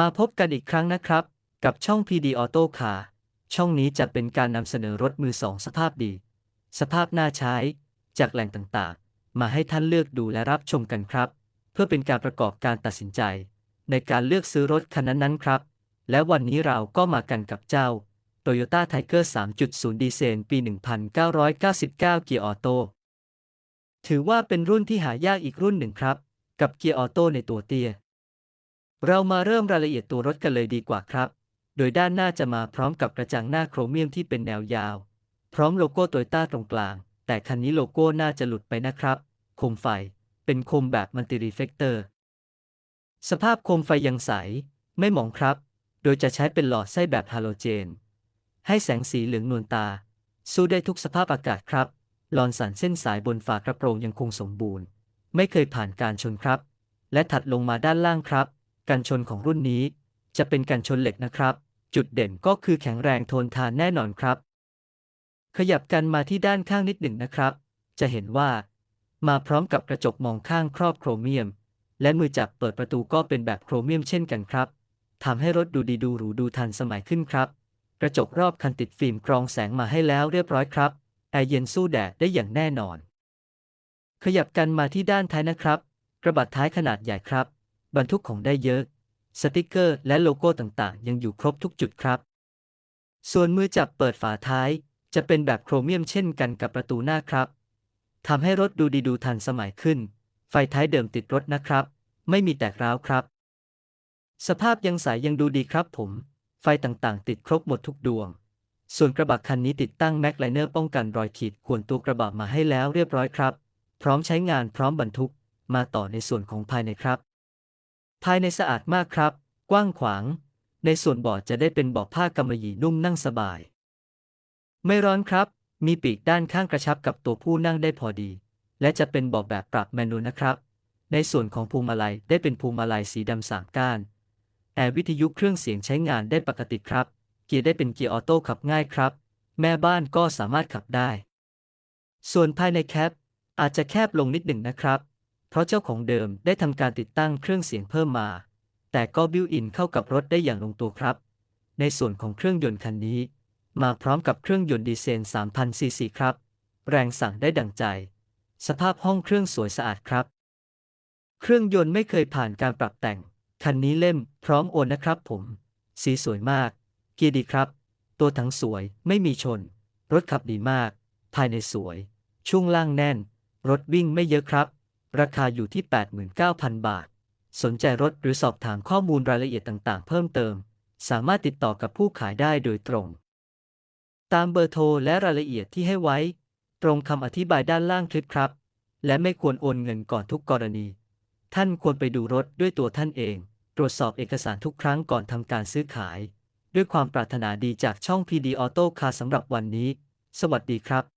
มาพบกันอีกครั้งนะครับ กับช่อง PD Auto Car ช่องนี้จะเป็นการนำเสนอรถมือสองสภาพดี สภาพน่าใช้ จากแหล่งต่างๆ มาให้ท่านเลือกดูและรับชมกันครับ เพื่อเป็นการประกอบการตัดสินใจ ในการเลือกซื้อรถคันนั้นๆครับ และวันนี้เราก็มากันกับเจ้า Toyota Tiger 3.0 ดีเซลปี 1999 เกียร์ออโต้ถือว่าเป็นรุ่นที่หายากอีกรุ่นหนึ่งครับ กับเกียร์ออโต้ในตัวเตี้ย เรามาเริ่มรายละเอียดตัวรถกันเลยดีกว่าครับ โดยด้านหน้าจะมาพร้อมกับกระจังหน้าโครเมียมที่เป็นแนวยาว พร้อมโลโก้โตโยต้าตรงกลาง แต่คันนี้โลโก้น่าจะหลุดไปนะครับ โคมไฟ เป็นโคมแบบมัลติรีเฟกเตอร์ สภาพโคมไฟยังใส ไม่หมองครับ โดยจะใช้เป็นหลอดไส้แบบฮาโลเจน ให้แสงสีเหลืองนวลตา สู้ได้ทุกสภาพอากาศครับ ลอนสันเส้นสายบนฝากระโปรงยังคงสมบูรณ์ ไม่เคยผ่านการชนครับ และถัดลงมาด้านล่างครับ กันชนของรุ่นนี้ จะเป็นกันชนเหล็กนะครับ จุดเด่นก็คือแข็งแรงทนทานแน่นอนครับ ขยับกันมาที่ด้านข้างนิดหนึ่งนะครับ จะเห็นว่า มาพร้อมกับกระจกมองข้างครอบโครเมียม และมือจับเปิดประตูก็เป็นแบบโครเมียมเช่นกันครับทำให้รถดูดีดูหรูดูทันสมัยขึ้นครับ กระจกรอบคันติดฟิล์มกรองแสงมาให้แล้วเรียบร้อยครับแอร์เย็นสู้แดดได้อย่างแน่นอน ขยับกันมาที่ด้านท้ายนะครับ กระบะท้ายขนาดใหญ่ครับ บรรทุกของได้เยอะ สติกเกอร์และโลโก้ต่างๆ ยังอยู่ครบทุกจุดครับ ส่วนมือจับเปิดฝาท้าย จะเป็นแบบโครเมียมเช่นกันกับประตูหน้าครับทำให้รถดูดีดูทันสมัยขึ้น ไฟท้ายเดิมติดรถนะครับ ไม่มีแตกร้าวครับ สภาพยังใสยยังดูดีครับผม ไฟต่างๆ ติดครบหมดทุกดวง ส่วนกระบะคันนี้ติดตั้งแม็กไลเนอร์ป้องกันรอยขีดข่วนตัวกระบะมาให้แล้วเรียบร้อยครับ พร้อมใช้งานพร้อมบรรทุก มาต่อในส่วนของภายในครับ ภายในสะอาดมากครับ กว้างขวาง ในส่วนเบาะจะได้เป็นเบาะผ้ากำมะหยี่นุ่มนั่งสบาย ไม่ร้อนครับ มีปีกด้านข้างกระชับกับตัวผู้นั่งได้พอดี และจะเป็นเบาะแบบปรับแมนนวลนะครับ ในส่วนของพวงมาลัยได้เป็นพวงมาลัยสีดำสามก้านแอร์วิทยุเครื่องเสียงใช้งานได้ปกติครับ เกียร์ได้เป็นเกียร์ออโต้ขับง่ายครับ แม่บ้านก็สามารถขับได้ ส่วนภายในแคปอาจจะแคบลงนิดหนึ่งนะครับ เพราะเจ้าของเดิมได้ทำการติดตั้งเครื่องเสียงเพิ่มมา แต่ก็บิวอินเข้ากับรถได้อย่างลงตัวครับ ในส่วนของเครื่องยนต์คันนี้ มาพร้อมกับเครื่องยนต์ดีเซล3,000ซีซีครับ แรงสั่งได้ดังใจ สภาพห้องเครื่องสวยสะอาดครับ เครื่องยนต์ไม่เคยผ่านการปรับแต่ง คันนี้เล่มพร้อมโอนนะครับผม สีสวยมาก เกียร์ดีครับ ตัวถังสวยไม่มีชน รถขับดีมาก ภายในสวย ช่วงล่างแน่น รถวิ่งไม่เยอะครับ ราคาอยู่ที่ 89,000 บาท สนใจรถหรือสอบถามข้อมูลรายละเอียดต่างๆ เพิ่มเติม สามารถติดต่อกับผู้ขายได้โดยตรง ตามเบอร์โทรและรายละเอียดที่ให้ไว้ ตรงคำอธิบายด้านล่างคลิปครับ และไม่ควรโอนเงินก่อนทุกกรณี ท่านควรไปดูรถด้วยตัวท่านเอง ตรวจสอบเอกสารทุกครั้งก่อนทำการซื้อขาย ด้วยความปรารถนาดีจากช่อง PD Auto Car สำหรับวันนี้ สวัสดีครับ